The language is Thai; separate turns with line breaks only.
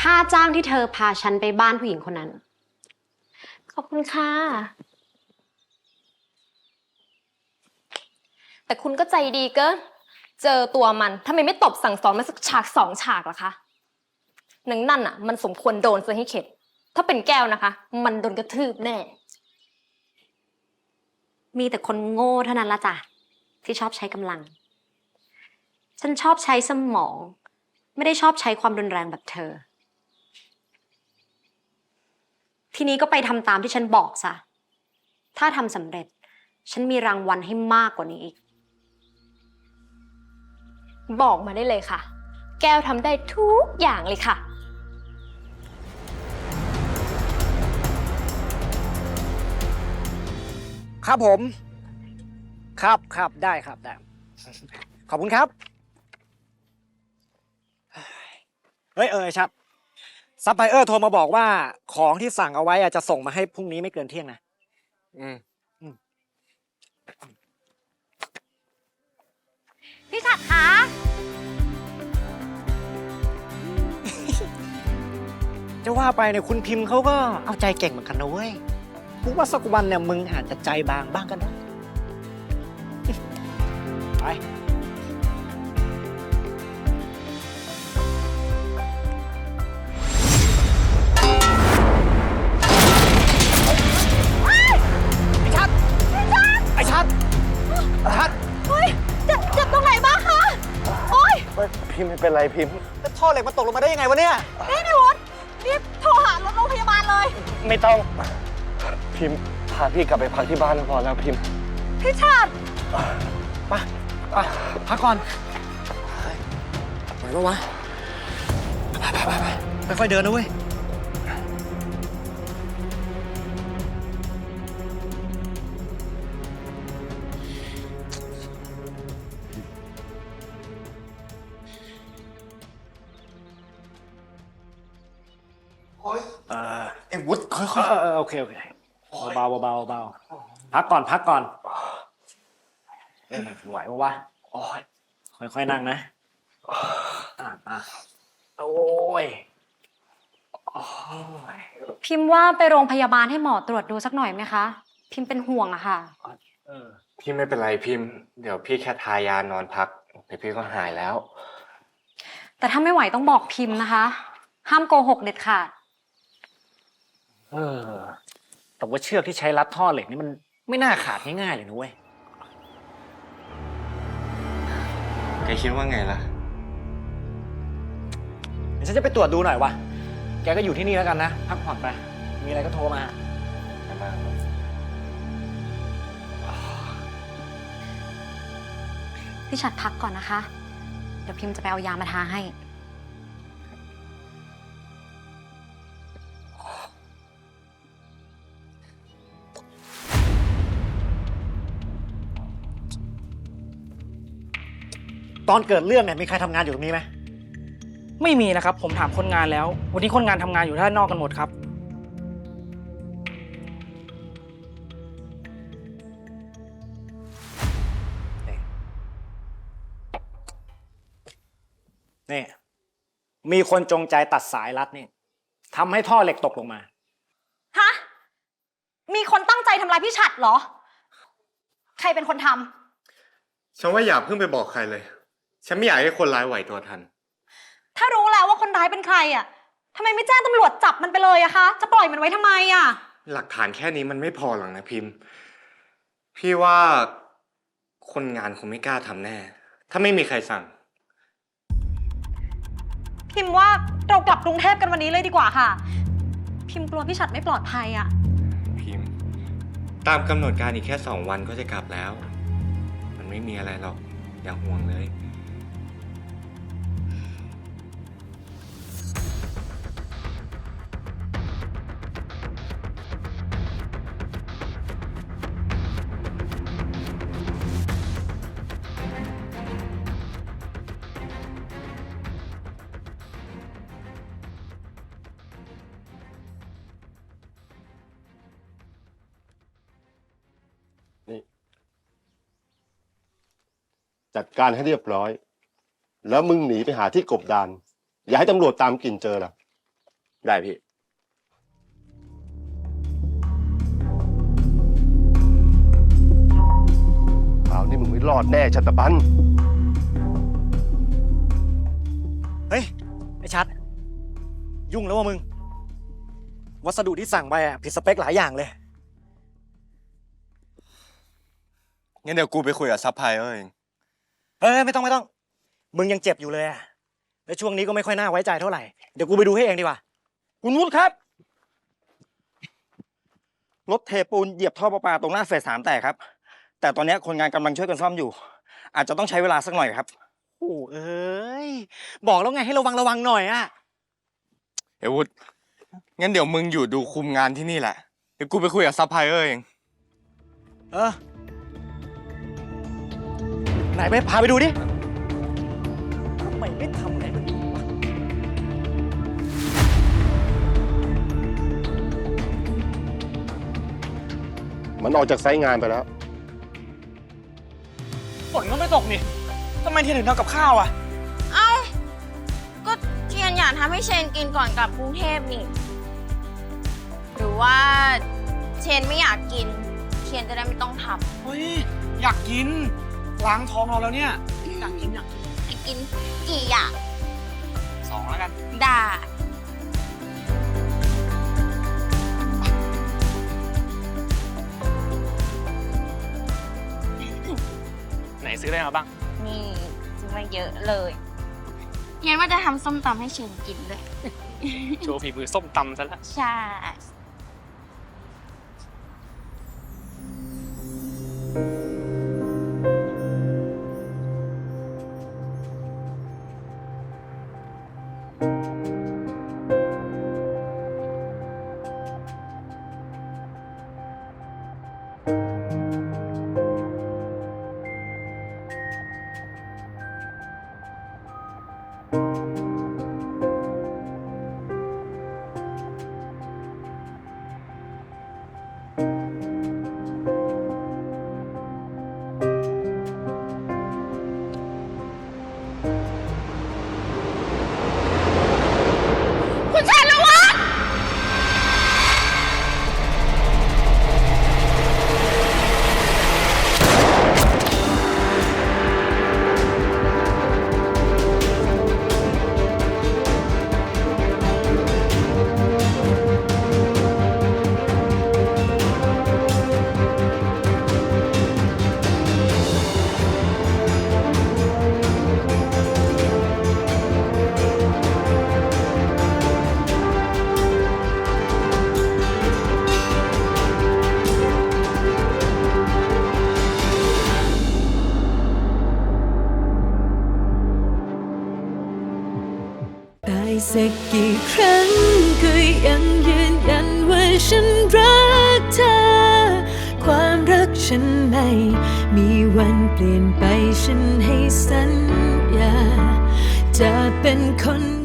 ค่าจ้างที่เธอพาฉันไปบ้านผู้หญิงคนนั้น
ขอบคุณค่ะ แต่คุณก็ใจดีเกินเจอตัวมันทำไมไม่ตบสั่งสอนมันสักฉากสองฉากล่ะคะหนังนั่นอะ มันสมควรโดนซะให้เข็ด ถ้าเป็นแก้วนะคะ มันโดนกระทืบแน่
มีแต่คนโง่เท่านั้นละจ้ะที่ชอบใช้กำลัง ฉันชอบใช้สมอง ไม่ได้ชอบใช้ความรุนแรงแบบเธอ ทีนี้ก็ไปทำตามที่ฉันบอกซะ ถ้าทำสำเร็จ ฉันมีรางวัลให้มากกว่านี้อีก
บอกมาได้เลยค่ะ แก้วทำได้ทุกอย่างเลยค่ะ
ครับผม ครับครับได้ครับได้ ขอบคุณครับ เฮ้ยเออไอ้ชัด ซัพพลายเออร์โทรมาบอกว่าของที่สั่งเอาไว้อะจะส่งมาให้พรุ่งนี้ไม่เกินเที่ยงนะ
อืม
พี่ฉัดคะ
จะว่าไปเนี่ยคุณพิมพ์เขาก็เอาใจเก่งเหมือนกันนะเว้ยกูว่าสักวันเนี่ยมึงอาจจะใจบางบ้างก็ได้ไป
พิมพ์ไม่เป็นไรพิมพ์
แล้วท่อเหล็กมันตกลงมาได้ยังไงวะเนี่ย
นี่พี่วุฒิรีบโทรหารถโรงพยาบาลเลย
ไม่ต้อง พิมพ์พาพี่กลับไปพักที่บ้านก็พอแล้วพิมพ์
พี่ชัด
ไปไปพักก่อนไหวปะวะไปไปไปไปค่อยๆเดินนะเว้ย เออ
เอ็งวุฒิค่อย
เออเออโอเคโอเคเบาๆเบาๆเบาๆพักก่อนพักก่อนเอ้ยไหวปะวะ
ๆโอ้ย
ค่อยๆนั่งนะอะอะโอ้ย
พิมพ์ว่าไปโรงพยาบาลให้หมอตรวจดูสักหน่อยไหมคะ พิมพ์เป็นห่วงอะค่ะ
เออ
พี่ไม่เป็นไรพิมพ์ เดี๋ยวพี่แค่ทายานอนพักเดี๋ยวพี่ก็หายแล้ว
แต่ถ้าไม่ไหวต้องบอกพิมพ์นะคะ ห้ามโกหกเด็ดขาด
เออ แต่ว่าเชือกที่ใช้รัดท่อเหล็กนี่มันไม่น่าขาดง่ายๆเลยนะเว้ย
แกคิดว่าไงล่ะ
เดี๋ยวฉันจะไปตรวจดูหน่อยวะ แกก็อยู่ที่นี่แล้วกันนะ พักผ่อนไป มีอะไรก็โทรมา
พี่ชัดพักก่อนนะคะ เดี๋ยวพิมพ์จะไปเอายามาทาให้
ตอนเกิดเรื่องเนี่ยมีใครทำงานอยู่ตรงนี้ไหม
ไม่มีนะครับ ผมถามคนงานแล้ว วันนี้คนงานทำงานอยู่ด้านนอกกันหมดครับ
นี่ มีคนจงใจตัดสายรัดนี่ทำให้ท่อเหล็กตกลงมา
ฮะ มีคนตั้งใจทำร้ายพี่ชัดเหรอ ใครเป็นคนทำ
ฉันว่าอย่าเพิ่งไปบอกใครเลย ฉันไม่อยากให้คนร้ายไหวตัวทัน
ถ้ารู้แล้วว่าคนร้ายเป็นใครอะทำไมไม่แจ้งตำรวจจับมันไปเลยอะคะ จะปล่อยมันไว้ทำไมอะ
หลักฐานแค่นี้มันไม่พอหรอกนะพิมพ์ พี่ว่าคนงานคงไม่กล้าทำแน่ ถ้าไม่มีใครสั่ง
พิมพ์ว่าเรากลับกรุงเทพกันวันนี้เลยดีกว่าค่ะ พิมพ์กลัวพี่ชัดไม่ปลอดภัยอะ
พิมพ์ ตามกำหนดการอีกแค่สองวันก็จะกลับแล้ว มันไม่มีอะไรหรอก อย่าห่วงเลย
จัดการให้เรียบร้อย แล้วมึงหนีไปหาที่กบดาน อย่าให้ตำรวจตามกลิ่นเจอล่ะ ได้พี่เอานี่มึงไม่รอดแน่ชัตบัน
เฮ้ย ไอ้ชัด ยุ่งแล้วว่ามึง วัสดุที่สั่งไปอะผิดสเปคหลายอย่างเลย
งั้นเดี๋ยวกูไปคุยกับซัพพลายเออร์เอง
เออไม่ต้องไม่ต้อง มึงยังเจ็บอยู่เลยอะแล้วช่วงนี้ก็ไม่ค่อยน่าไว้ใจเท่าไหร่ เดี๋ยวกูไปดูให้เองดีกว่า
คุณวุฒิครับ รถเทปูนเหยียบท่อประปาตรงหน้าเฟสสามแตกครับ แต่ตอนนี้คนงานกำลังช่วยกันซ่อมอยู่ อาจจะต้องใช้เวลาสักหน่อยครับ
โอ้เอ้ย บอกแล้วไงให้ระวังระวังหน่อยอะ
เอ้ยวุฒงั้นเดี๋ยวมึงอยู่ดูคุมงานที่นี่แหละ เดี๋ยวกูไปคุยกับซัพพลายเออร์เอง
เออ ไหนไปพาไปดูดิทำไมไม่ทำอะไรมันดีวะ
มันออกจากไซต์งานไปแล้ว
ฝนก็ไม่ตกนี่ทำไมเทียนถึงทำกับข้าวอะ
เอ้า ก็เทียนอยากทำให้เชนกินก่อนกลับกรุงเทพนี่ หรือว่าเชนไม่อยากกิน เทียนจะได้ไม่ต้องท
เฮ้ย อยากกิน ล้างท้องเราแล้วเนี่ยอยากกินอยากกินำ
ให้กินกี่อย่าง
สองแล้วกัน
ได้
ไหนซื้ออะไรมาบ้าง
นี่ซื้อมาเยอะเลยเทียนว่าจะทำส้มตำให้เชนกินด้วย
โชว์ฝีมือส้มตำซะแล้ว
ใช่
ฉันรักเธอ ความรักฉันไม่ มีวันเปลี่ยนไปฉันให้สัญญา จะเป็นคน